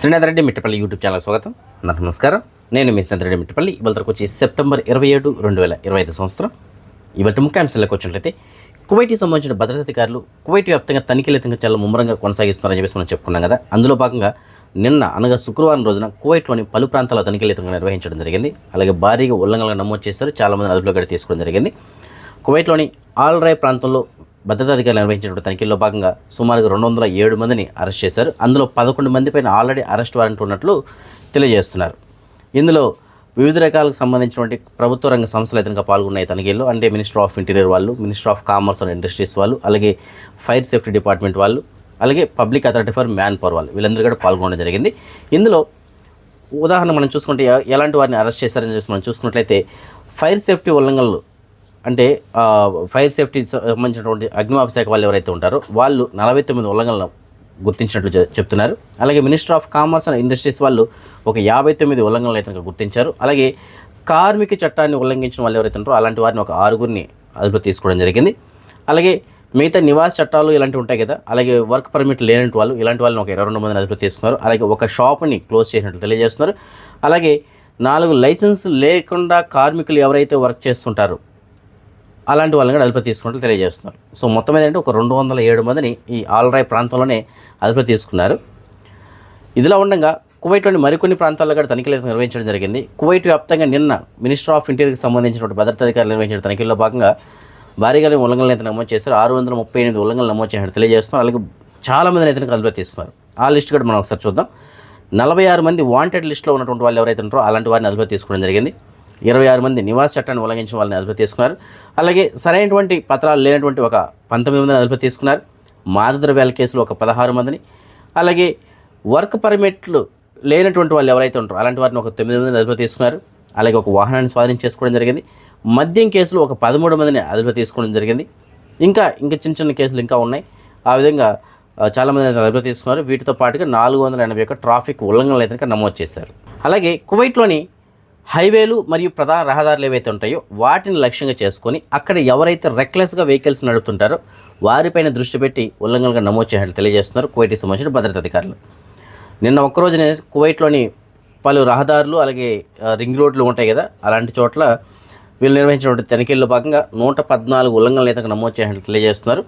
Srinath Reddy Mittapalli YouTube channel స్వాగతం. నా నమస్కారం. నేను మీ శ్రీనాథ్ రెడ్డి మిట్టపల్లి ఇవాళకు వచ్చి సెప్టెంబర్ ఇరవై ఏడు రెండు వేల ఇరవై ఐదు సంవత్సరం. ఇవాటి ముఖ్యాంశాలకు వచ్చినట్లయితే కువైట్కి సంబంధించిన భద్రతాధికారులు కువైట్ వ్యాప్తంగా తనిఖీలు చాలా ముమ్మరంగా కొనసాగిస్తున్నారని చెప్పేసి మనం చెప్పుకున్నాం కదా. అందులో భాగంగా నిన్న అనగా శుక్రవారం రోజున కువైట్లోని పలు ప్రాంతాల తనిఖీలు నిర్వహించడం జరిగింది. అలాగే భారీగా ఉల్లంఘనలు నమోదు చేశారు. చాలామంది అదుపులో అదుపులోకి తీసుకోవడం జరిగింది. కువైట్లోని ఆల్ ప్రాంతంలో భద్రతా అధికారులు నిర్వహించినటువంటి తనిఖీల్లో భాగంగా సుమారుగా రెండు వందల ఏడు మందిని అరెస్ట్ చేశారు. అందులో పదకొండు మంది పైన ఆల్రెడీ అరెస్ట్ వారెంట్ ఉన్నట్లు తెలియజేస్తున్నారు. ఇందులో వివిధ రకాలకు సంబంధించినటువంటి ప్రభుత్వ రంగ సంస్థలు అయితే పాల్గొన్నాయి తనిఖీల్లో అంటే మినిస్టర్ ఆఫ్ ఇంటీరియర్ వాళ్ళు minister of commerce and industries వాళ్ళు అలాగే ఫైర్ సేఫ్టీ డిపార్ట్మెంట్ వాళ్ళు అలాగే public authority for manpower వాళ్ళు వీళ్ళందరూ కూడా పాల్గొనడం జరిగింది. ఇందులో ఉదాహరణ మనం చూసుకుంటే ఎలాంటి వారిని అరెస్ట్ చేశారని చెప్పి మనం చూసుకున్నట్లయితే ఫైర్ సేఫ్టీ ఉల్లంఘనలు అంటే ఫైర్ సేఫ్టీ సంబంధించినటువంటి అగ్నిమాపక శాఖ వాళ్ళు ఎవరైతే ఉంటారో వాళ్ళు నలభై తొమ్మిది ఉల్లంఘనలు గుర్తించినట్లు చెప్తున్నారు. అలాగే minister of commerce and industries వాళ్ళు ఒక యాభై తొమ్మిది ఉల్లంఘనలు అయితే గుర్తించారు. అలాగే కార్మిక చట్టాన్ని ఉల్లంఘించిన వాళ్ళు ఎవరైతే ఉంటారో అలాంటి వారిని ఒక ఆరుగురిని అదుపు తీసుకోవడం జరిగింది. అలాగే మిగతా నివాస చట్టాలు ఇలాంటివి ఉంటాయి కదా అలాగే వర్క్ పర్మిట్ లేనట్టు వాళ్ళు ఇలాంటి వాళ్ళని ఒక ఇరవై రెండు మందిని అదుపు తీసుకున్నారు. అలాగే ఒక షాప్ని క్లోజ్ చేసినట్లు తెలియజేస్తున్నారు. అలాగే నాలుగు లైసెన్స్ లేకుండా కార్మికులు ఎవరైతే వర్క్ చేస్తుంటారో అలాంటి వాళ్ళని కూడా అదుపు తీసుకున్నట్లు తెలియజేస్తున్నారు. సో మొత్తం ఏంటంటే ఒక రెండు వందల ఏడు మందిని ఈ ఆల్రాయ్ ప్రాంతంలోనే అదుపు తీసుకున్నారు. ఇదిలా ఉండగా కువైట్లోని మరికొన్ని ప్రాంతాల్లో కూడా తనిఖీలు అయితే నిర్వహించడం జరిగింది. కువైట్ వ్యాప్తంగా నిన్న మినిస్టర్ ఆఫ్ ఇంటీరియర్కి సంబంధించినటువంటి భద్రతాధికారులు నిర్వహించిన తనిఖీల్లో భాగంగా భారీగా ఉల్లంఘనలు అయితే నమోదు చేశారు. ఆరు వందల ముప్పై ఎనిమిది ఉల్లంఘనలు నమోదు చేసినట్టు తెలియజేస్తున్నారు. అలాగే చాలామంది అయితే అదుపులో తీసుకున్నారు. ఆ లిస్ట్ కూడా మనం ఒకసారి చూద్దాం. నలభై ఆరు మంది వాంటెడ్ లిస్ట్లో ఉన్నటువంటి వాళ్ళు ఎవరైతే ఉంటారో అలాంటి వారిని అదుపులో తీసుకోవడం జరిగింది. ఇరవై ఆరు మంది నివాస చట్టాన్ని ఉల్లంఘించిన వాళ్ళని అదుపులో తీసుకున్నారు. అలాగే సరైనటువంటి పత్రాలు లేనటువంటి ఒక పంతొమ్మిది మందిని అదుపులో తీసుకున్నారు. మాదద్రవ్యాల కేసులో ఒక పదహారు మందిని. అలాగే వర్క్ పర్మిట్లు లేనటువంటి వాళ్ళు ఎవరైతే ఉంటారో అలాంటి వారిని ఒక తొమ్మిది మందిని అదుపులో తీసుకున్నారు. అలాగే ఒక వాహనాన్ని స్వాధీనం చేసుకోవడం జరిగింది. మద్యం కేసులు ఒక పదమూడు మందిని అదుపులో తీసుకోవడం జరిగింది. ఇంకా ఇంకా చిన్న చిన్న కేసులు ఇంకా ఉన్నాయి. ఆ విధంగా చాలామంది అదుపులో తీసుకున్నారు. వీటితో పాటుగా నాలుగు వందల ఎనభై ఒక్క ట్రాఫిక్ ఉల్లంఘనలు అయితే నమోదు చేశారు. అలాగే కువైట్లోని హైవేలు మరియు ప్రధాన రహదారులు ఏవైతే ఉంటాయో వాటిని లక్ష్యంగా చేసుకొని అక్కడ ఎవరైతే రెక్లెస్గా వెహికల్స్ నడుపుతుంటారో వారిపైన దృష్టి పెట్టి ఉల్లంఘనగా నమోదు చేసినట్లు తెలియజేస్తున్నారు కువైట్కి సంబంధించిన భద్రతా అధికారులు. నిన్న ఒక్కరోజునే కువైట్లోని పలు రహదారులు అలాగే రింగ్ రోడ్లు ఉంటాయి కదా అలాంటి చోట్ల వీళ్ళు నిర్వహించినటువంటి తనిఖీల్లో భాగంగా నూట పద్నాలుగు ఉల్లంఘనలు అయితే నమోదు చేసినట్లు తెలియజేస్తున్నారు.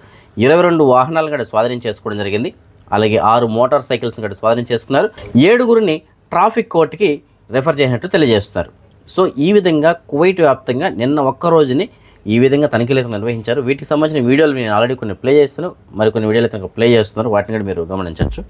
ఇరవై రెండు వాహనాలు కూడా స్వాధీనం చేసుకోవడం జరిగింది. అలాగే ఆరు మోటార్ సైకిల్స్ కూడా స్వాధీనం చేసుకున్నారు. ఏడుగురిని ట్రాఫిక్ కోర్టుకి రెఫర్ చేసినట్టు తెలియజేస్తున్నారు సో ఈ విధంగా కువైట్ వ్యాప్తంగా నిన్న ఒక్క రోజుని ఈ విధంగా తనిఖీలు నిర్వహించారు. వీటికి సంబంధించిన వీడియోలు నేను ఆల్రెడీ కొన్ని ప్లే చేస్తాను. మరికొన్ని వీడియోలు అయితే ప్లే చేస్తున్నారు. వాటిని కూడా మీరు గమనించవచ్చు.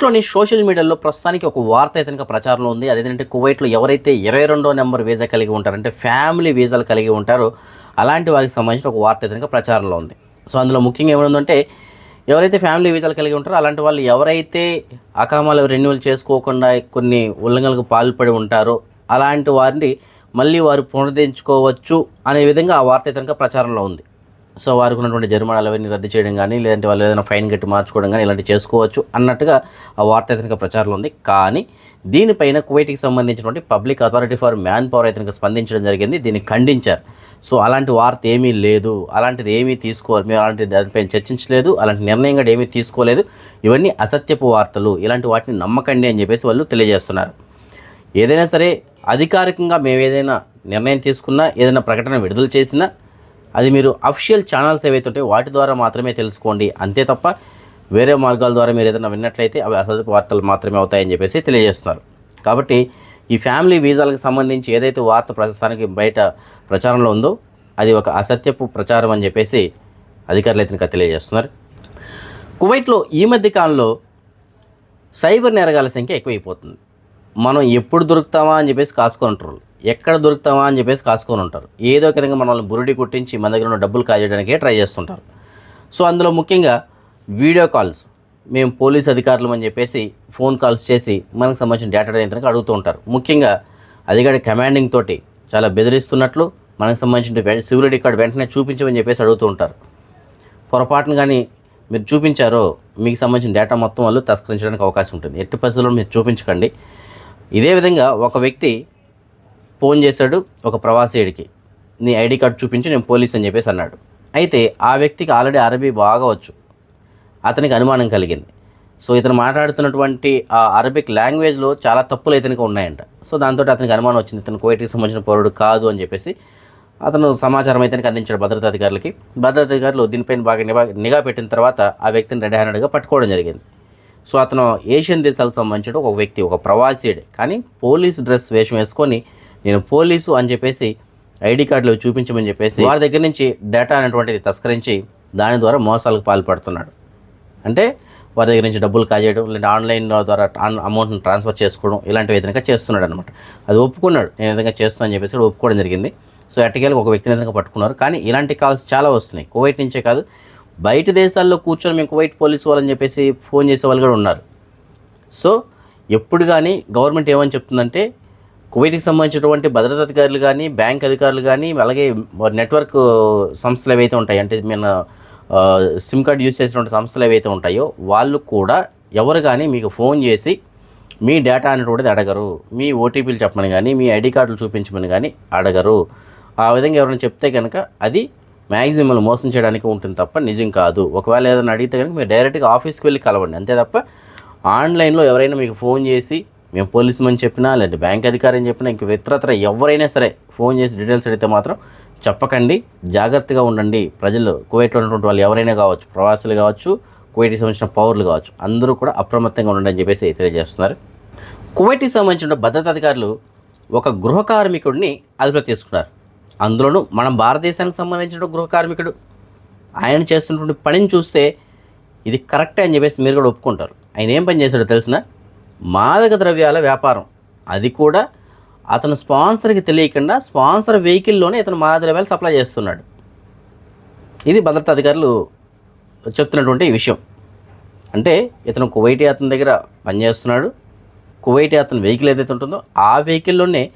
కువైట్లోని సోషల్ మీడియాలో ప్రస్తుతానికి ఒక వార్త అయితే కనుక ప్రచారంలో ఉంది. అదేంటంటే కువైట్లో ఎవరైతే ఇరవై రెండో నెంబర్ వీసా కలిగి ఉంటారంటే ఫ్యామిలీ వీసాలు కలిగి ఉంటారో అలాంటి వారికి సంబంధించిన ఒక వార్త అయితే కనుక ప్రచారంలో ఉంది. సో అందులో ముఖ్యంగా ఏమైందంటే ఎవరైతే ఫ్యామిలీ వీసాలు కలిగి ఉంటారో అలాంటి వాళ్ళు ఎవరైతే అకామాలు రెన్యువల్ చేసుకోకుండా కొన్ని ఉల్లంఘనలకు పాల్పడి ఉంటారో అలాంటి వారిని మళ్ళీ వారు పునరుద్ధరించుకోవచ్చు అనే విధంగా ఆ వార్త అయితే కనుక ప్రచారంలో ఉంది. సో వారికి ఉన్నటువంటి జరిమానాలు అవన్నీ రద్దు చేయడం కానీ లేదంటే వాళ్ళు ఏదైనా ఫైన్ కట్టి మార్చుకోవడం కానీ ఇలాంటివి చేసుకోవచ్చు అన్నట్టుగా ఆ వార్త అయితే ప్రచారంలో ఉంది. కానీ దీనిపైన కువైట్కి సంబంధించినటువంటి public authority for manpower అయితే స్పందించడం జరిగింది. దీన్ని ఖండించారు. సో అలాంటి వార్త ఏమీ లేదు. అలాంటిది ఏమీ తీసుకోవాలి మేము అలాంటి దానిపైన చర్చించలేదు. అలాంటి నిర్ణయం కూడా ఏమీ తీసుకోలేదు. ఇవన్నీ అసత్యపు వార్తలు. ఇలాంటి వాటిని నమ్మకండి అని చెప్పేసి వాళ్ళు తెలియజేస్తున్నారు. ఏదైనా సరే అధికారికంగా మేము ఏదైనా నిర్ణయం తీసుకున్నా ఏదైనా ప్రకటన విడుదల చేసినా అది మీరు అఫిషియల్ ఛానల్స్ ఏవైతే ఉంటాయో వాటి ద్వారా మాత్రమే తెలుసుకోండి. అంతే తప్ప వేరే మార్గాల ద్వారా మీరు ఏదైనా విన్నట్లయితే అవి అసలు వార్తలు మాత్రమే అవుతాయని చెప్పేసి తెలియజేస్తున్నారు. కాబట్టి ఈ ఫ్యామిలీ వీసాలకు సంబంధించి ఏదైతే వార్త ప్రస్తుతానికి బయట ప్రచారంలో ఉందో అది ఒక అసత్యపు ప్రచారం అని చెప్పేసి అధికారులు అయితే తెలియజేస్తున్నారు. కువైట్లో ఈ మధ్య కాలంలో సైబర్ నేరగాల సంఖ్య ఎక్కువైపోతుంది. మనం ఎప్పుడు దొరుకుతామా అని చెప్పేసి కాసుకొని ఎక్కడ దొరుకుతామా అని చెప్పేసి కాసుకొని ఉంటారు. ఏదో ఒక విధంగా మనల్ని బురుడి కొట్టించి మన దగ్గర ఉన్న డబ్బులు కాజేయడానికే ట్రై చేస్తుంటారు. సో అందులో ముఖ్యంగా వీడియో కాల్స్ మేము పోలీస్ అధికారులు అని చెప్పేసి ఫోన్ కాల్స్ చేసి మనకు సంబంధించిన డేటా నియంత్రణకు అడుగుతూ ఉంటారు. ముఖ్యంగా అది కమాండింగ్ తోటి చాలా బెదిరిస్తున్నట్లు మనకు సంబంధించిన సివిల్ ఐడి కార్డు వెంటనే చూపించమని చెప్పేసి అడుగుతూ ఉంటారు. పొరపాటున కానీ మీరు చూపించారో మీకు సంబంధించిన డేటా మొత్తం వాళ్ళు తస్కరించడానికి అవకాశం ఉంటుంది. ఎట్టి పరిస్థితుల్లో మీరు చూపించకండి. ఇదే విధంగా ఒక వ్యక్తి ఫోన్ చేశాడు ఒక ప్రవాసీయుడికి నీ ఐడి కార్డు చూపించి నేను పోలీస్ అని చెప్పేసి అన్నాడు. అయితే ఆ వ్యక్తికి ఆల్రెడీ అరబీ బాగా వచ్చు. అతనికి అనుమానం కలిగింది. సో ఇతను మాట్లాడుతున్నటువంటి ఆ అరబిక్ లాంగ్వేజ్లో చాలా తప్పులు ఇతనికి ఉన్నాయంట. సో దాంతో అతనికి అనుమానం వచ్చింది ఇతను కువైట్కి సంబంధించిన పౌరుడు కాదు అని చెప్పేసి. అతను సమాచారం అయితే అందించాడు భద్రతా అధికారులకి. భద్రతా అధికారులు దీనిపైన బాగా నిఘా నిఘా పెట్టిన తర్వాత ఆ వ్యక్తిని రెడ్ హ్యాండెడ్గా పట్టుకోవడం జరిగింది. సో అతను ఏషియన్ దేశాలకు సంబంధించిన ఒక వ్యక్తి ఒక ప్రవాసీడే కానీ పోలీస్ డ్రెస్ వేషం వేసుకొని నేను పోలీసు అని చెప్పేసి ఐడి కార్డులో చూపించమని చెప్పేసి వారి దగ్గర నుంచి డేటా అనేటువంటిది తస్కరించి దాని ద్వారా మోసాలకు పాల్పడుతున్నాడు. అంటే వారి దగ్గర నుంచి డబ్బులు కాజేయడం లేదా ఆన్లైన్ ద్వారా అమౌంట్ని ట్రాన్స్ఫర్ చేసుకోవడం ఇలాంటి విధంగా చేస్తున్నాడు అనమాట అది ఒప్పుకున్నాడు. నేను ఈ విధంగా చేస్తానని చెప్పేసి ఒప్పుకోవడం జరిగింది. సో ఎట్టకేళ్ళకి ఒక వ్యక్తిని విధంగా పట్టుకున్నారు. కానీ ఇలాంటి కాల్స్ చాలా వస్తున్నాయి. కువైట్ నుంచే కాదు బయట దేశాల్లో కూర్చొని మేము కువైట్ పోలీసు వాళ్ళని చెప్పేసి ఫోన్ చేసే వాళ్ళు కూడా ఉన్నారు. సో ఎప్పుడు కానీ గవర్నమెంట్ ఏమని చెప్తుందంటే కువైట్కి సంబంధించినటువంటి భద్రతా అధికారులు కానీ బ్యాంక్ అధికారులు కానీ అలాగే నెట్వర్క్ సంస్థలు ఏవైతే ఉంటాయి అంటే మన సిమ్ కార్డ్ యూస్ చేసినటువంటి సంస్థలు ఏవైతే ఉంటాయో వాళ్ళు కూడా ఎవరు కానీ మీకు ఫోన్ చేసి మీ డేటా అనేటువంటిది అడగరు. మీ ఓటీపీలు చెప్పమని కానీ మీ ఐడి కార్డులు చూపించమని కానీ అడగరు. ఆ విధంగా ఎవరైనా చెప్తే కనుక అది మ్యాక్సిమం మిమ్మల్ని మోసం చేయడానికి ఉంటుంది తప్ప నిజం కాదు. ఒకవేళ ఏదైనా అడిగితే కనుక మీరు డైరెక్ట్గా ఆఫీస్కి వెళ్ళి కలవండి. అంతే తప్ప ఆన్లైన్లో ఎవరైనా మీకు ఫోన్ చేసి మేము పోలీసుమని చెప్పినా లేదంటే బ్యాంక్ అధికారి అని చెప్పినా ఇంక ఇతరత్ర ఎవరైనా సరే ఫోన్ చేసి డీటెయిల్స్ అడిగితే మాత్రం చెప్పకండి జాగ్రత్తగా ఉండండి. ప్రజలు కువైట్లో ఉన్నటువంటి వాళ్ళు ఎవరైనా కావచ్చు ప్రవాసులు కావచ్చు కువైట్కి సంబంధించిన పౌరులు కావచ్చు అందరూ కూడా అప్రమత్తంగా ఉండండి అని చెప్పేసి తెలియజేస్తున్నారు. కువైట్కి సంబంధించిన భద్రతా అధికారులు ఒక గృహ కార్మికుడిని అదుపులో తీసుకున్నారు. అందులోనూ మన భారతదేశానికి సంబంధించిన గృహ కార్మికుడు. ఆయన చేస్తున్నటువంటి పనిని చూస్తే ఇది కరెక్టే అని చెప్పేసి మీరు కూడా ఒప్పుకుంటారు. ఆయన ఏం పని చేశాడో తెలిసిన మాదక ద్రవ్యాల వ్యాపారం. అది కూడా అతను స్పాన్సర్కి తెలియకుండా స్పాన్సర్ వెహికల్లోనే ఇతను మాదక ద్రవ్యాలు సప్లై చేస్తున్నాడు. ఇది భద్రతా అధికారులు చెప్తున్నటువంటి విషయం. అంటే ఇతను కువైటీ అతని దగ్గర పనిచేస్తున్నాడు. కువైటీ అతని వెహికల్ ఏదైతే ఉంటుందో ఆ వెహికల్లోనే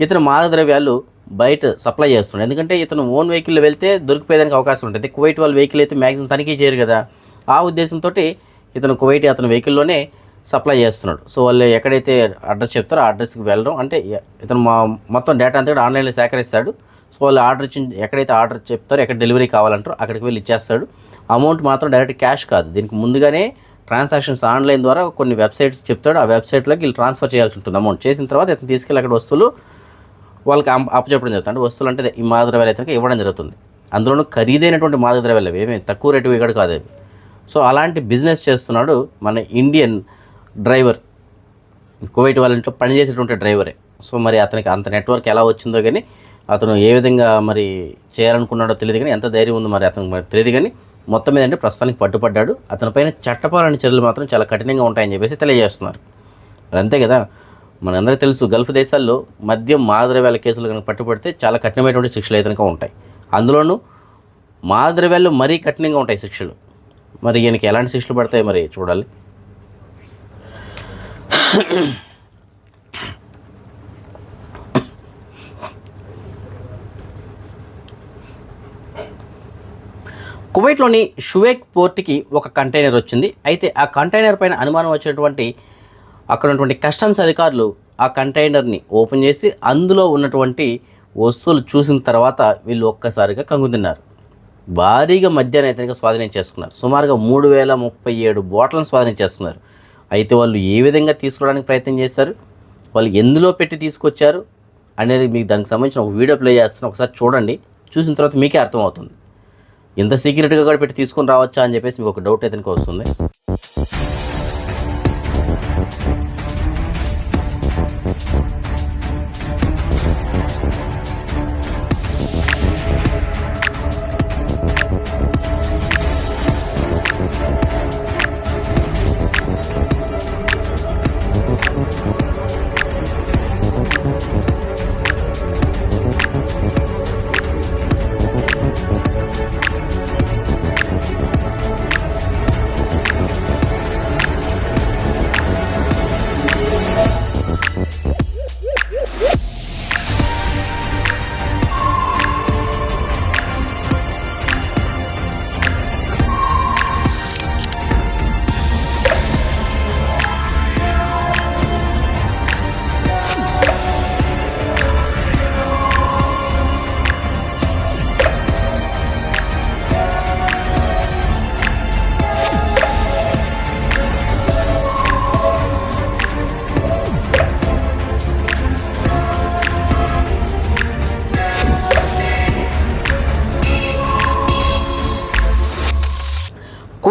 ఇతను మాదక ద్రవ్యాలు బయట సప్లై చేస్తున్నాడు. ఎందుకంటే ఇతను ఓన్ వెహికల్లో వెళ్తే దొరికిపోయేదానికి అవకాశం ఉంటుంది. కువైట్ వాళ్ళ వెహికల్ అయితే మ్యాక్సిమం తనిఖీ చేయరు కదా. ఆ ఉద్దేశంతో ఇతను కువైటీ అతని వెహికల్లోనే సప్లై చేస్తున్నాడు. సో వాళ్ళు ఎక్కడైతే అడ్రస్ చెప్తారో ఆ అడ్రస్కి వెళ్ళడం. అంటే ఇతను మా మొత్తం డేటా అంతా కూడా ఆన్లైన్లో సేకరిస్తాడు. సో వాళ్ళు ఆర్డర్ ఇచ్చి ఎక్కడైతే ఆర్డర్ చెప్తారో ఎక్కడ డెలివరీ కావాలంటారో అక్కడికి వెళ్ళి ఇచ్చేస్తాడు. అమౌంట్ మాత్రం డైరెక్ట్ క్యాష్ కాదు. దీనికి ముందుగానే ట్రాన్సాక్షన్స్ ఆన్లైన్ ద్వారా కొన్ని వెబ్సైట్స్ చెప్తాడు. ఆ వెబ్సైట్లోకి వీళ్ళు ట్రాన్స్ఫర్ చేయాల్సి ఉంటుంది అమౌంట్. చేసిన తర్వాత ఇతను తీసుకెళ్ళి అక్కడ వస్తువులు వాళ్ళకి అప్పచెప్పడం జరుగుతుంది. అంటే వస్తువులు అంటే ఈ మాదక ద్రవ్యాలు అయితే ఇవ్వడం జరుగుతుంది. అందులోనూ ఖరీదైనటువంటి మాదక ద్రవ్యాలు ఏమేమి? తక్కువ రేటు ఇక్కడ కాదు సో అలాంటి బిజినెస్ చేస్తున్నాడు మన ఇండియన్ డ్రైవర్. కువైట్ వాళ్ళ ఇంట్లో పనిచేసేటువంటి డ్రైవరే. సో మరి అతనికి అంత నెట్వర్క్ ఎలా వచ్చిందో కానీ అతను ఏ విధంగా మరి చేయాలనుకున్నాడో తెలియదు కానీ ఎంత ధైర్యం ఉందో మరి అతనికి మరి తెలియదు కానీ మొత్తం మీద అంటే ప్రస్తుతానికి పట్టుపడ్డాడు. అతనిపైన చట్టపరమైన చర్యలు మాత్రం చాలా కఠినంగా ఉంటాయని చెప్పేసి తెలియజేస్తున్నారు. మరి అంతే కదా? మనందరికీ తెలుసు గల్ఫ్ దేశాల్లో మద్యం మాదద్రవ్యాల కేసులు కనుక పట్టుబడితే చాలా కఠినమైనటువంటి శిక్షలు అయితే ఉంటాయి. అందులోనూ మాదద్రవ్యాలు మరీ కఠినంగా ఉంటాయి శిక్షలు. మరి ఈయనకి ఎలాంటి శిక్షలు పడతాయి మరి చూడాలి. కువైట్లోని షువేక్ పోర్ట్కి ఒక కంటైనర్ వచ్చింది. అయితే ఆ కంటైనర్ పైన అనుమానం వచ్చినటువంటి అక్కడ ఉన్నటువంటి కస్టమ్స్ అధికారులు ఆ కంటైనర్ని ఓపెన్ చేసి అందులో ఉన్నటువంటి వస్తువులు చూసిన తర్వాత వీళ్ళు ఒక్కసారిగా కంగుతిన్నారు. భారీగా మద్యాన్ని అయితే స్వాధీనం చేసుకున్నారు. సుమారుగా మూడు వేల ముప్పై ఏడు బాటిల్ని స్వాధీనం చేసుకున్నారు. అయితే వాళ్ళు ఏ విధంగా తీసుకోవడానికి ప్రయత్నం చేశారు? వాళ్ళు ఎందులో పెట్టి తీసుకొచ్చారు? అనేది మీకు దానికి సంబంధించిన ఒక వీడియో ప్లే చేస్తున్నా ఒకసారి చూడండి. చూసిన తర్వాత మీకే అర్థమవుతుంది. ఇంత సీక్రెట్గా కూడా పెట్టి తీసుకొని రావచ్చా అని చెప్పేసి మీకు ఒక డౌట్ అయితే వస్తుంది.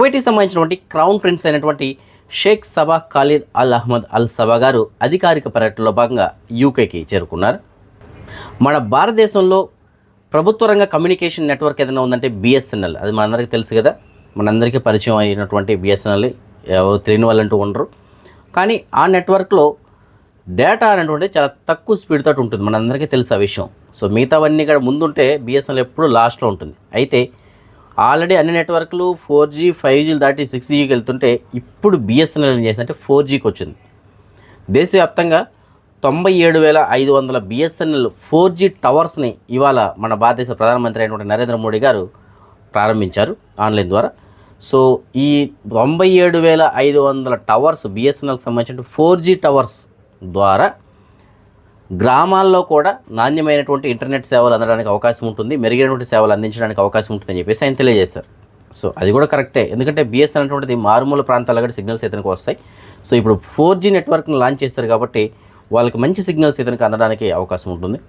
కువైట్కి సంబంధించినటువంటి క్రౌన్ ప్రిన్స్ అయినటువంటి షేక్ సబా ఖాలిద్ అల్ అహ్మద్ అల్ సబా గారు అధికారిక పర్యటనలో భాగంగా యూకేకి చేరుకున్నారు. మన భారతదేశంలో ప్రభుత్వ రంగ కమ్యూనికేషన్ నెట్వర్క్ ఏదైనా ఉందంటే బిఎస్ఎన్ఎల్. అది మనందరికీ తెలుసు కదా. మనందరికీ పరిచయం అయినటువంటి బిఎస్ఎన్ఎల్. ఎవరు తెలియని వాళ్ళంటూ ఉండరు. కానీ ఆ నెట్వర్క్లో డేటా అనేటువంటి చాలా తక్కువ స్పీడ్ తోటి ఉంటుంది. మనందరికీ తెలుసు ఆ విషయం. సో మిగతావన్నీ కూడా ముందుంటే బిఎస్ఎన్ఎల్ ఎప్పుడు లాస్ట్లో ఉంటుంది. అయితే ఆల్రెడీ అన్ని నెట్వర్క్లు ఫోర్ జీ ఫైవ్ జీలు దాటి సిక్స్ జీకి వెళ్తుంటే ఇప్పుడు బిఎస్ఎన్ఎల్ ఏం చేసిందంటే ఫోర్ జీకి వచ్చింది. దేశవ్యాప్తంగా తొంభై ఏడు వేల ఐదు వందల బిఎస్ఎన్ఎల్ ఫోర్ జీ టవర్స్ని ఇవాళ మన భారతదేశ ప్రధానమంత్రి అయినటువంటి నరేంద్ర మోడీ గారు ప్రారంభించారు ఆన్లైన్ ద్వారా. సో ఈ తొంభై ఏడు వేల ఐదు వందల టవర్స్ బిఎస్ఎన్ఎల్కి సంబంధించిన ఫోర్ జీ టవర్స్ ద్వారా గ్రామాల్లో కూడా నాణ్యమైనటువంటి ఇంటర్నెట్ సేవలు అందడానికి అవకాశం ఉంటుంది మెరుగైనటువంటి సేవలు అందించడానికి అవకాశం ఉంటుందని చెప్పేసి ఆయన తెలియజేశారు. సో అది కూడా కరెక్టే. ఎందుకంటే బిఎస్ఎన్ అనేటువంటిది మారుమూల ప్రాంతాల్లో కూడా సిగ్నల్స్ ఇతనికి వస్తాయి. సో ఇప్పుడు ఫోర్ జీ నెట్వర్క్ని లాంచ్ చేస్తారు కాబట్టి వాళ్ళకి మంచి సిగ్నల్స్ ఇతనికి అందడానికి అవకాశం ఉంటుంది.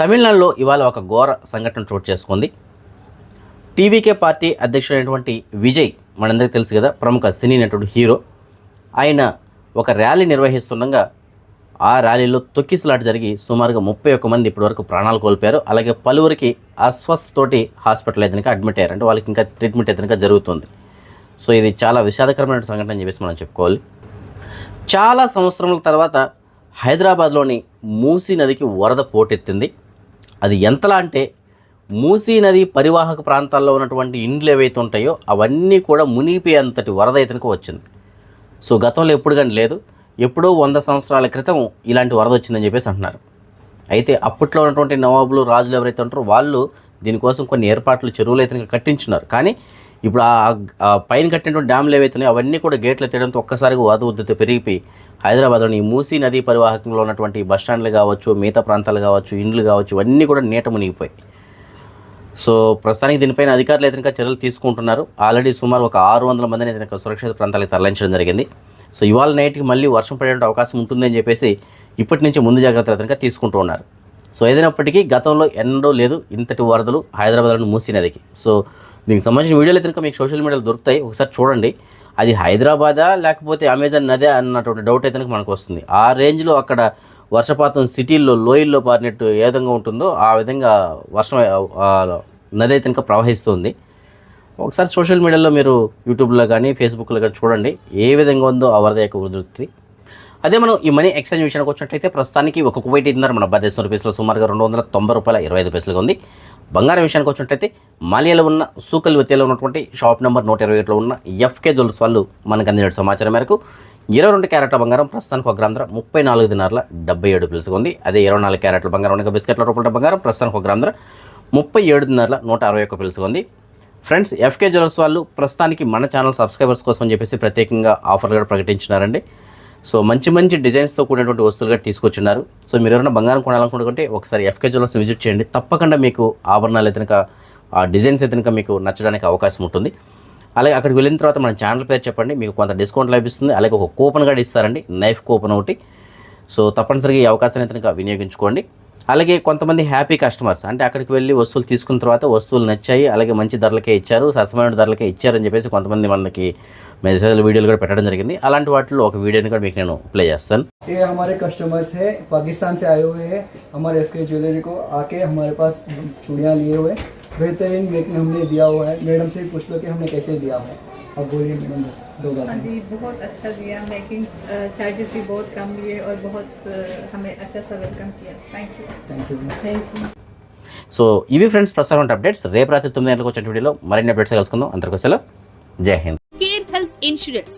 తమిళనాడులో ఇవాళ ఒక ఘోర సంఘటన చోటు చేసుకుంది. టీవీకే పార్టీ అధ్యక్షుడైనటువంటి విజయ్ మనందరికీ తెలుసు కదా ప్రముఖ సినీ నటుడు హీరో. ఆయన ఒక ర్యాలీ నిర్వహిస్తుండగా ఆ ర్యాలీలో తొక్కిసలాట జరిగి సుమారుగా ముప్పై ఒక్క మంది ఇప్పటివరకు ప్రాణాలు కోల్పోయారు. అలాగే పలువురికి అస్వస్థతోటి హాస్పిటల్ అయితే అడ్మిట్ అయ్యారు అంటే వాళ్ళకి ఇంకా ట్రీట్మెంట్ అయితే జరుగుతుంది. సో ఇది చాలా విషాదకరమైన సంఘటన అని చెప్పేసి మనం చెప్పుకోవాలి. చాలా సంవత్సరముల తర్వాత హైదరాబాద్లోని మూసీ నదికి వరద పోటెత్తింది. అది ఎంతలా అంటే మూసీ నది పరివాహక ప్రాంతాల్లో ఉన్నటువంటి ఇండ్లు ఏవైతే ఉంటాయో అవన్నీ కూడా మునిగిపోయేంతటి వరద అయితే వచ్చింది. సో గతంలో ఎప్పుడు కానీ లేదు. ఎప్పుడో వంద సంవత్సరాల క్రితం ఇలాంటి వరద వచ్చిందని చెప్పేసి అంటున్నారు. అయితే అప్పట్లో ఉన్నటువంటి నవాబులు రాజులు ఎవరైతే ఉంటారో వాళ్ళు దీనికోసం కొన్ని ఏర్పాట్లు చెరువులు అయితే కట్టించున్నారు. కానీ ఇప్పుడు ఆ- పైన కట్టినటువంటి డ్యామ్లు ఏవైతే ఉన్నాయో అవన్నీ కూడా గేట్లు తీయడంతో ఒక్కసారిగా వరద ఉద్ధృతి పెరిగిపోయి హైదరాబాద్లోని ఈ మూసీ నదీ పరివాహకంలో ఉన్నటువంటి బస్ స్టాండ్లు కావచ్చు మిగతా ప్రాంతాలు కావచ్చు ఇండ్లు కావచ్చు ఇవన్నీ కూడా నీట మునిగిపోయి సో ప్రస్తుతానికి దీనిపైన అధికారులు అయితే ఇంకా చర్యలు తీసుకుంటున్నారు. ఆల్రెడీ సుమారు ఒక ఆరు వందల మందిని అయితే సురక్షిత ప్రాంతాలకు తరలించడం జరిగింది. సో ఇవాళ నైట్కి మళ్ళీ వర్షం పడే అవకాశం ఉంటుందని చెప్పేసి ఇప్పటి నుంచి ముందు జాగ్రత్తలు కనుక తీసుకుంటూ ఉన్నారు. సో ఏదైనప్పటికీ గతంలో ఎన్నడూ లేదు ఇంతటి వరదలు హైదరాబాద్లో మూసినదికి సో దీనికి సంబంధించిన వీడియోలు అయితే మీకు సోషల్ మీడియాలో దొరుకుతాయి ఒకసారి చూడండి. అది హైదరాబాదా లేకపోతే అమెజాన్ నదే అన్నటువంటి డౌట్ అయితే మనకు వస్తుంది. ఆ రేంజ్లో అక్కడ వర్షపాతం సిటీల్లో లోయల్లో పారినట్టు ఏ విధంగా ఉంటుందో ఆ విధంగా వర్షం నది అయితే ఇంకా ప్రవహిస్తుంది. ఒకసారి సోషల్ మీడియాలో మీరు యూట్యూబ్లో కానీ ఫేస్బుక్లో కానీ చూడండి ఏ విధంగా ఉందో ఆ వరద యొక్క ఉధృతి అదే మనం ఈ మనీ ఎక్స్చేంజ్ విషయానికి వచ్చినట్లయితే ప్రస్తుతానికి ఒక కువైట్ ఇద్దరు మన భారతదేశం రూపీస్లో సుమారుగా రెండు వందల తొంభై రూపాయల ఇరవై ఐదు పైసలుగా ఉంది. బంగారం విషయానికి వచ్చినట్లయితే మాలియాలో ఉన్న సూకల్ విత్యలో ఉన్నటువంటి షాప్ నెంబర్ నూట ఇరవై ఏడులో ఉన్న ఎఫ్కే జ్యువెల్స్ వాళ్ళు మనకు అందిన సమాచారం మేరకు ఇరవై రెండు క్యారెట్ల బంగారం ప్రస్తుతానికి ఒక గ్రామ ధర ముప్పై నాలుగు దినార్ల డెబ్బై ఏడు పిలుసుగా ఉంది. అదే ఇరవై నాలుగు క్యారెట్ల బంగారం ఉండగా బిస్కెట్ల రూపాయల బంగారం ప్రస్తుతానికి ఒక గ్రామ ధర ముప్పై ఏడు దినార్ల నూట అరవై ఒక్క పిలుసుగా ఉంది. ఫ్రెండ్స్ ఎఫ్కే జ్యువెల్స్ వాళ్ళు ప్రస్తుతానికి మన ఛానల్ సబ్స్క్రైబర్స్ కోసం అని చెప్పేసి ప్రత్యేకంగా ఆఫర్లు కూడా ప్రకటించినారండి. సో మంచి మంచి డిజైన్స్తో కూడినటువంటి వస్తువులు కూడా తీసుకొచ్చున్నారు. సో మీరు ఎవరైనా బంగారం కొనాలనుకుంటే ఒకసారి ఎఫ్కే జ్యువెల్స్ విజిట్ చేయండి. తప్పకుండా మీకు ఆభరణాలు అయితే ఆ డిజైన్స్ అయితే మీకు నచ్చడానికి అవకాశం ఉంటుంది. అలాగే అక్కడికి వెళ్ళిన తర్వాత మన ఛానల్ పేరు చెప్పండి. మీకు కొంత డిస్కౌంట్ లభిస్తుంది. అలాగే ఒక కూపన్ కూడా ఇస్తారండి. నైఫ్ కూపన్ ఒకటి. సో తప్పనిసరిగా ఈ అవకాశాన్ని అయితే వినియోగించుకోండి. అలాగే కొంతమంది హ్యాపీ కస్టమర్స్ అంటే అక్కడికి వెళ్ళి వస్తువులు తీసుకున్న తర్వాత వస్తువులు నచ్చాయి అలాగే మంచి ధరలకే ఇచ్చారు సరసమైన ధరలకే ఇచ్చారని చెప్పేసి కొంతమంది మనకి మెసేజ్లు వీడియోలు కూడా పెట్టడం జరిగింది అలాంటి వాటిలో ఒక వీడియోని కూడా మీకు నేను ప్లే చేస్తాను ये हमारे कस्टमर्स हैं पाकिस्तान से आए हुए हैं हमारे एफ के ज्वेलरी को आके हमारे पास चूड़ियाँ लिए हुए बेहतरीन मेक में हमने दिया हुआ है मैडम से पूछ लो कि हमने कैसे दिया है अब बोलिए मैडम बस दो हाँ बात जी बहुत अच्छा दिया मेकिंग चार्जेस भी बहुत कम लिए और बहुत अ, हमें अच्छा सा वेलकम किया thank you thank you thank you so ఇవి ఫ్రెండ్స్ ప్రస్తుతం అప్డేట్స్ రేపు రాత్రి తొమ్మిది గంటలకు వచ్చే వీడియోలో మరిన్ని అప్డేట్స్ కలుసుకుందాం అందరికీ సెలవు జై హింద్ కేర్ హెల్త్ ఇన్సూరెన్స్